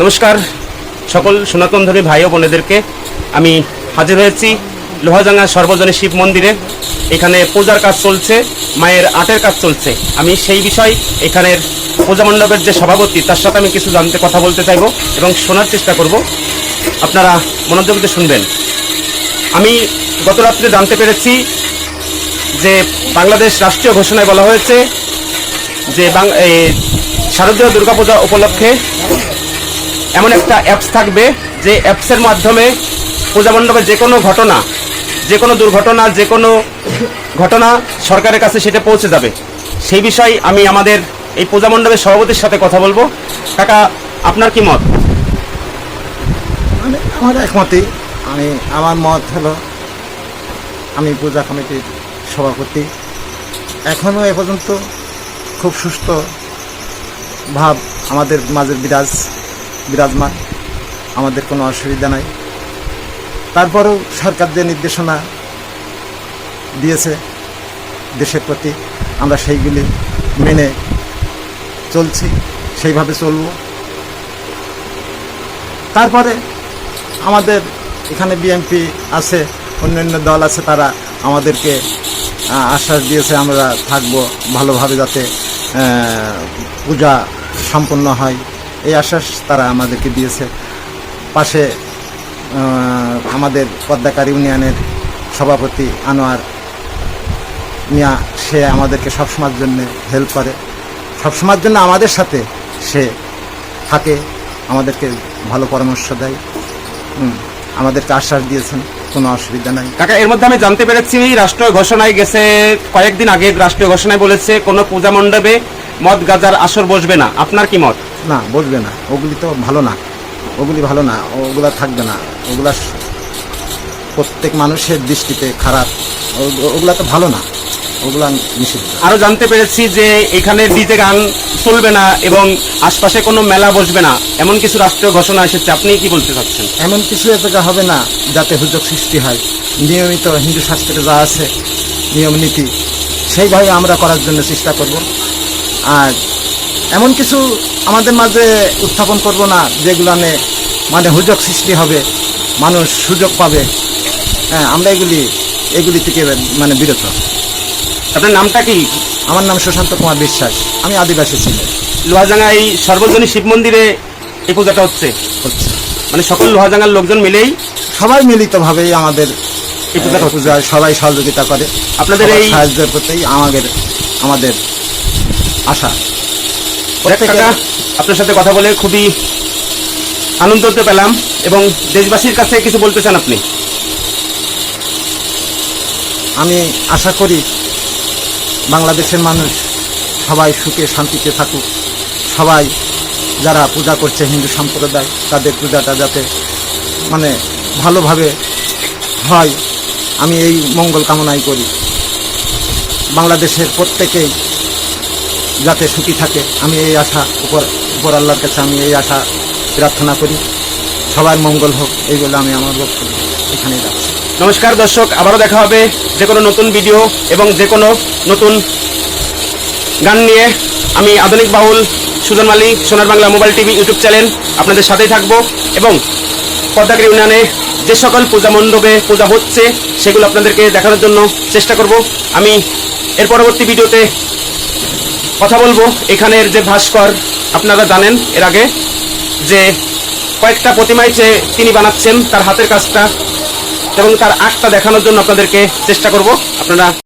নমস্কার, সকল সনাতন ধর্মী ভাই ও বোনেদেরকে। আমি হাজির হয়েছি লোহাজাঙ্গা সর্বজনী শিব মন্দিরে। এখানে পূজার কাজ চলছে, মায়ের আটের কাজ চলছে। আমি সেই বিষয় এখানের পূজা মণ্ডপের যে সভাপতি, তার সাথে আমি কিছু জানতে কথা বলতে চাইব এবং শোনার চেষ্টা করব। আপনারা মনোযোগ দিয়ে শুনবেন। আমি গত রাত্রে জানতে পেরেছি যে বাংলাদেশ রাষ্ট্রীয় ঘোষণায় বলা হয়েছে যে বাং- শারদীয় দুর্গাপূজা উপলক্ষে এমন একটা অ্যাপস থাকবে যে অ্যাপসের মাধ্যমে পূজা যে কোনো ঘটনা, যে কোনো দুর্ঘটনা, যে কোনো ঘটনা সরকারের কাছে সেটা পৌঁছে যাবে। সেই বিষয়ে আমি আমাদের এই পূজা মণ্ডপের সভাপতির সাথে কথা বলব। কাকা, আপনার কি মত? আমি, আমার একমতই। আমি, আমার মত হলো, আমি পূজা কমিটির সভাপতি। এখনও এ পর্যন্ত খুব সুস্থ ভাব আমাদের মাঝে বিরাজ বিরাজমান। আমাদের কোনো অসুবিধা নাই। তারপরেও সরকার যে নির্দেশনা দিয়েছে দেশের প্রতি, আমরা সেইগুলি মেনে চলছি, সেইভাবে চলবো। তারপরে আমাদের এখানে বিএনপি আছে, অন্যান্য দল আছে, তারা আমাদেরকে আশ্বাস দিয়েছে, আমরা থাকব ভালোভাবে যাতে পূজা সম্পন্ন হয়। এই আশ্বাস তারা আমাদেরকে দিয়েছে। পাশে আমাদের পদ্মাকার ইউনিয়নের সভাপতি আনোয়ার মিয়া, সে আমাদেরকে সবসময়ের জন্য হেল্প করে। সবসময়ের জন্য আমাদের সাথে সে থাকে, আমাদেরকে ভালো পরামর্শ দেয়। আমাদেরকে আশ্বাস দিয়েছেন, কোনো অসুবিধা নাই। কাকা, এর মধ্যে আমি জানতে পেরেছি, রাষ্ট্রীয় ঘোষণায় গেছে, কয়েকদিন আগে রাষ্ট্রীয় ঘোষণায় বলেছে, কোনো পূজা মণ্ডপে মদ গাজার আসর বসবে না। আপনার কি মত? না বসবে না। ওগুলি তো ভালো না। ওগুলি ভালো না ওগুলা থাকবে না। ওগুলা প্রত্যেক মানুষের দৃষ্টিতে খারাপ। ওগুলা তো ভালো না। ওগুলা নিষিদ্ধ। আরও জানতে পেরেছি যে এখানে ডিজে গান চলবে না এবং আশপাশে কোনো মেলা বসবে না। এমন কিছু রাষ্ট্রীয় ঘোষণা এসেছে। আপনি কি বলতে চাচ্ছেন? এমন কিছু এ জায়গা হবে না যাতে হুজক সৃষ্টি হয়। নিয়মিত হিন্দু শাস্ত্রে যা আছে নিয়ম নীতি সেইভাবে আমরা করার জন্য চেষ্টা করব। আর এমন কিছু আমাদের মাঝে উত্থাপন করব না যেগুলানে মানে হুজক সৃষ্টি হবে মানুষ সুযোগ পাবে। হ্যাঁ আমরা এগুলি এগুলি থেকে মানে বিরত। আপনার নামটা কি? আমার নাম সুশান্ত কুমার বিশ্বাস। আমি আদিবাসী ছিলাম লোহাজাঙ্গা এই সর্বজনী শিব মন্দিরে এই পূজাটা হচ্ছে? হচ্ছে। মানে সকল লোহাজাঙ্গার লোকজন মিলেই সবাই মিলিতভাবেই আমাদের এই পূজাটা। পূজায় সবাই সহযোগিতা করে। আপনাদের এই- সাহায্যের প্রতি আমাদের আমাদের আশা। আপনার সাথে কথা বলে খুবই আনন্দ পেলাম এবং দেশবাসীর কাছে কিছু বলতে চান আপনি। আমি আশা করি বাংলাদেশের মানুষ সবাই সুখে শান্তিতে থাকুক। সবাই যারা পূজা করছে হিন্দু সম্প্রদায় তাদের পূজাটা যাতে মানে ভালোভাবে হয়। আমি এই মঙ্গল কামনাই করি। বাংলাদেশের প্রত্যেকেই যাতে সুখী থাকে, আমি এই আশা উপর উপর আল্লাহর কাছে আমি এই আশা প্রার্থনা করি। সবার মঙ্গল হোক, এই বলে আমি আমার বক্তব্য এখানেই রাখছি। নমস্কার দর্শক, আবারও দেখা হবে যে কোনো নতুন ভিডিও এবং যে কোনো নতুন গান নিয়ে। আমি আধুনিক Baul, Sujan Malik Sonar Bangla mobile TV YouTube channel আপনাদের সাথেই থাকব এবং পদ্মাগিরি ইউনিয়নে যে সকল পূজা মণ্ডপে পূজা হচ্ছে, সেগুলো আপনাদেরকে দেখানোর জন্য চেষ্টা করব। আমি এর পরবর্তী ভিডিওতে কথা বলব। এখানের যে ভাস্কর, আপনারা জানেন এর আগে যে কয়েকটা প্রতিমায় যে তিনি বানাচ্ছেন, তার হাতের কাজটা এবং তার আঁকটা দেখানোর জন্য আপনাদেরকে চেষ্টা করব। আপনারা